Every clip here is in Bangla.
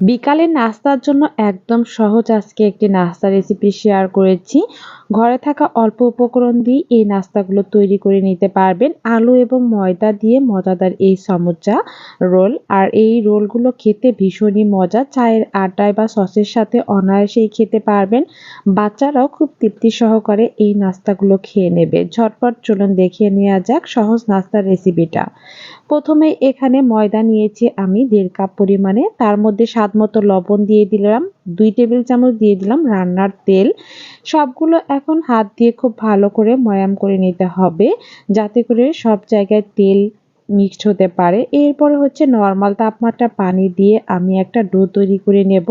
বিকালে নাস্তার জন্য একদম সহজ আজকে একটি নাস্তা রেসিপি শেয়ার করেছি। ঘরে থাকা অল্প উপকরণ দিয়ে এই নাস্তাগুলো তৈরি করে নিতে পারবেন। আলু এবং ময়দা দিয়ে মজাদার এই সমুচা রোল। আর এই রোলগুলো খেতে ভীষণই মজা। চায়ের আড্ডায় বা সসের সাথে অনায়াসেই খেতে পারবেন। বাচ্চারাও খুব তৃপ্তি সহকারে এই নাস্তাগুলো খেয়ে নেবে। ঝটপট চলুন দেখিয়ে নেওয়া যাক সহজ নাস্তার রেসিপিটা প্রথমে এখানে ময়দা নিয়েছি আমি দেড় কাপ পরিমাণে। তার মধ্যে স্বাদ মতো লবণ দিয়ে দিলাম, দুই টেবিল চামচ দিয়ে দিলাম রান্নার তেল। সবগুলো এখন হাত দিয়ে খুব ভালো করে ময়াম করে নিতে হবে, যাতে করে সব জায়গায় তেল মিক্সড হতে পারে। এরপরে হচ্ছে নর্মাল তাপমাত্রা পানি দিয়ে আমি একটা ডো তৈরি করে নেব।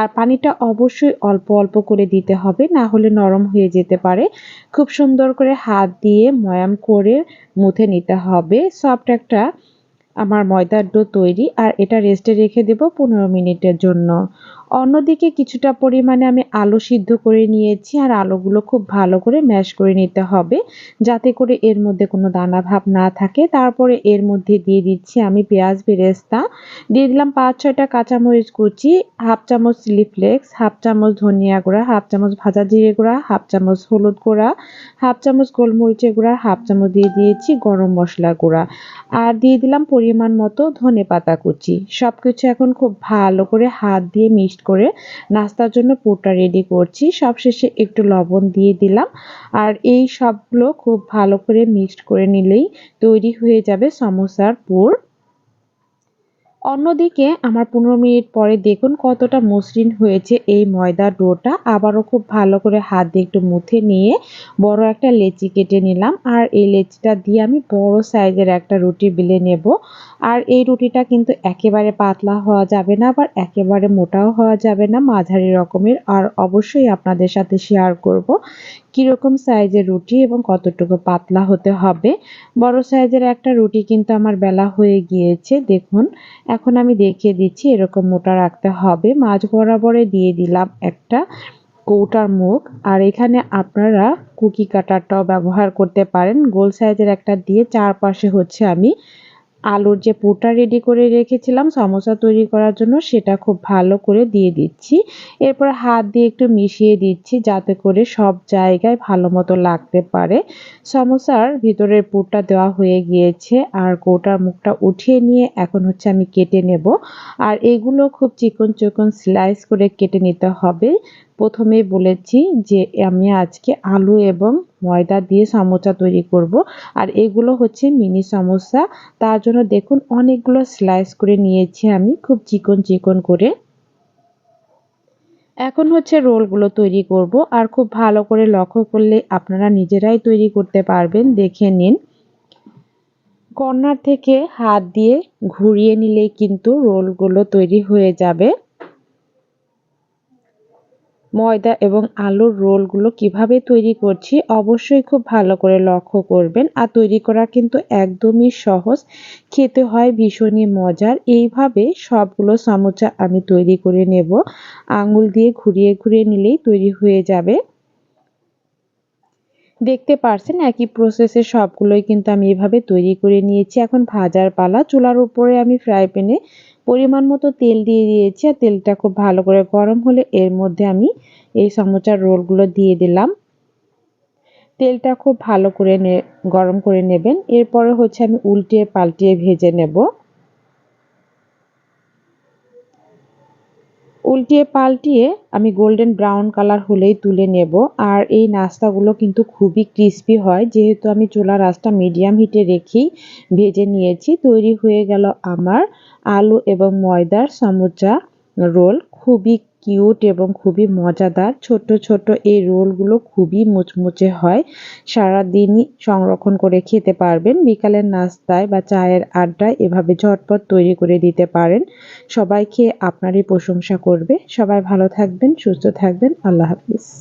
আর পানিটা অবশ্যই অল্প অল্প করে দিতে হবে, না হলে নরম হয়ে যেতে পারে। খুব সুন্দর করে হাত দিয়ে ময়াম করে মুথে নিতে হবে। সফট একটা আমার ময়দার ডো তৈরি আর এটা রেস্টে রেখে দেব পনেরো মিনিটের জন্য। অন্যদিকে কিছুটা পরিমাণে আমি আলু সিদ্ধ করে নিয়েছি আর আলুগুলো খুব ভালো করে ম্যাশ করে নিতে হবে যাতে করে এর মধ্যে কোনো দানা ভাব না থাকে। তারপরে এর মধ্যে দিয়ে দিচ্ছি আমি পেঁয়াজ বেরেস্তা। দিয়ে দিলাম পাঁচ, ছয়টা কাঁচামরিচ কুচি, হাফ চামচ চিলি ফ্লেক্স, হাফ চামচ ধনিয়া গুঁড়া, হাফ চামচ ভাজা জিরে গুঁড়া, হাফ চামচ হলুদ গুঁড়া, হাফ চামচ গোলমরিচের গুঁড়া, হাফ চামচ দিয়ে দিয়েছি গরম মশলা গুঁড়া। আর দিয়ে দিলাম পরিমাণ মতো ধনে পাতা কুচি। সব কিছু এখন খুব ভালো করে হাত দিয়ে মিক্সড করে নাস্তার জন্য পুরটা রেডি করছি। সবশেষে একটু লবণ দিয়ে দিলাম। আর এই সবগুলো খুব ভালো করে মিক্সড করে নিলেই তৈরি হয়ে যাবে সমোসার পুর। অন্যদিকে আমার পনেরো মিনিট পরে দেখুন কতটা মসৃণ হয়েছে এই ময়দার ডোটা। আবারও খুব ভালো করে হাত দিয়ে একটু মুথে নিয়ে বড় একটা লেচি কেটে নিলাম। আর এই লেচিটা দিয়ে আমি বড় সাইজের একটা রুটি বেলে নেব। আর এই রুটিটা কিন্তু একেবারে পাতলা হওয়া যাবে না, আবার একেবারে মোটাও হওয়া যাবে না, মাঝারি রকমের। আর অবশ্যই আপনাদের সাথে শেয়ার করব কীরকম সাইজের রুটি এবং কতটুকু পাতলা হতে হবে। বড় সাইজের একটা রুটি কিন্তু আমার বেলা হয়ে গিয়েছে, দেখুন। এখন আমি দেখিয়ে দিচ্ছি এরকম মোটা রাখতে হবে। মাঝ বরাবরে দিয়ে দিলাম একটা কৌটার মুখ। আর এখানে আপনারা কুকি কাটারটাও ব্যবহার করতে পারেন। গোল সাইজের একটা দিয়ে চারপাশে হচ্ছে আমি আলুর যে পুরটা রেডি করে রেখেছিলাম, সমোসা তৈরি করার জন্য সেটা খুব ভালো করে দিয়ে দিচ্ছি। এরপর হাত দিয়ে একটু মিশিয়ে দিচ্ছি যাতে করে সব জায়গায় ভালো মতো লাগতে পারে। সমোসার ভিতরের পুরটা দেওয়া হয়ে গিয়েছে আর কৌটার মুখটা উঠিয়ে নিয়ে এখন হচ্ছে আমি কেটে নেব। আর এগুলো খুব চিকন চিকন স্লাইস করে কেটে নিতে হবে। প্রথমেই বলেছি যে আমি আজকে আলু এবং ময়দা দিয়ে সমোসা তৈরি করব। আর এগুলো হচ্ছে মিনি সমোসা। তার জন্য দেখুন অনেকগুলো স্লাইস করে নিয়েছি আমি, খুব চিকন চিকন করে। এখন হচ্ছে রোলগুলো তৈরি করব। আর খুব ভালো করে লক্ষ্য করলে আপনারা নিজেরাই তৈরি করতে পারবেন, দেখে নিন। কর্নার থেকে হাত দিয়ে ঘুরিয়ে নিলেই কিন্তু রোলগুলো তৈরি হয়ে যাবে। ময়দা এবং আলুর রোলগুলো কীভাবে তৈরি করছি অবশ্যই খুব ভালো করে লক্ষ্য করবেন। আর তৈরি করা কিন্তু একদমই সহজ। খেতে হয় ভীষণই মজার। এইভাবে সবগুলো সমোচা আমি তৈরি করে নেব। আঙুল দিয়ে ঘুরিয়ে ঘুরিয়ে নিলেই তৈরি হয়ে যাবে। দেখতে পারছেন, একই প্রসেসে সবগুলোই কিন্তু আমি এভাবে তৈরি করে নিয়েছি। এখন ভাজার পালা, চুলার উপরে আমি ফ্রাই প্যানে পরিমাণ মতো তেল দিয়ে দিয়েছি আর তেলটা খুব ভালো করে গরম হলে এর মধ্যে আমি এই সমোচার রোলগুলো দিয়ে দিলাম। তেলটা খুব ভালো করে গরম করে নেবেন। এরপরে হচ্ছে আমি উল্টিয়ে পাল্টিয়ে ভেজে নেব। উল্টিয়ে পাল্টিয়ে আমি গোল্ডেন ব্রাউন কালার হলেই তুলে নেব। আর এই নাস্তাগুলো কিন্তু খুবই ক্রিস্পি হয়। যেহেতু আমি চোলা রাস্তা মিডিয়াম হিটে রেখেই ভেজে নিয়েছি, তৈরি হয়ে গেল আমার আলু এবং ময়দার সমুচা রোল খুবই কিউট এবং খুবই মজাদার। ছোট ছোট এই রোলগুলো খুবই মুচমুচে হয়। সারাদিনই সংরক্ষণ করে খেতে পারবেন। বিকালের নাস্তায় বা চায়ের আড্ডায় এভাবে ঝটপট তৈরি করে দিতে পারেন। সবাই খেয়ে আপনারই প্রশংসা করবে। সবাই ভালো থাকবেন, সুস্থ থাকবেন। আল্লাহ হাফিজ।